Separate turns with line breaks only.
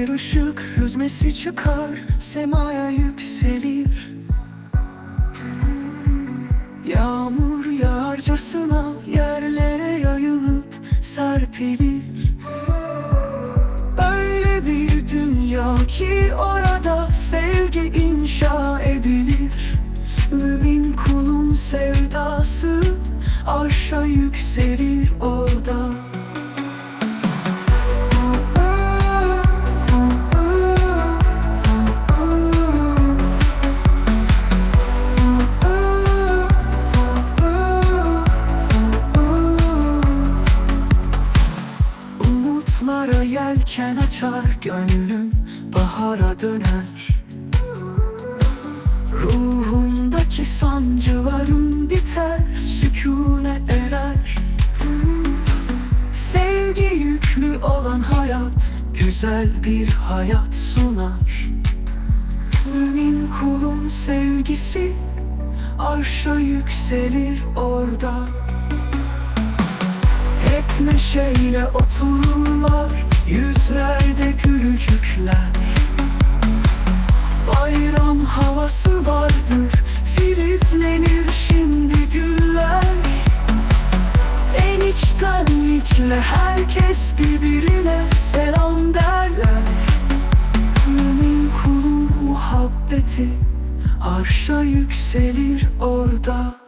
ışık hüzmesi çıkar Semaya yükselir. Yağmur yağarcasına yerlere yayılıp serpilir. Öyle bir dünya ki orada sevgi inşa edilir. Mümin kulun sevdası arşa yükselir orada yelken açar gönlüm bahara döner. Ruhumdaki sancılarım biter sükune erer. Sevgi yüklü olan hayat güzel bir hayat sunar. Mümin kulun sevgisi arşa yükselir orada. Hep neşeyle otururlar Yüzlerde gülücükler. Bayram havası vardır Filizlenir şimdi güller. En içtenlikle herkes birbirine selam derler. Mümin kulun muhabbeti Arşa yükselir orada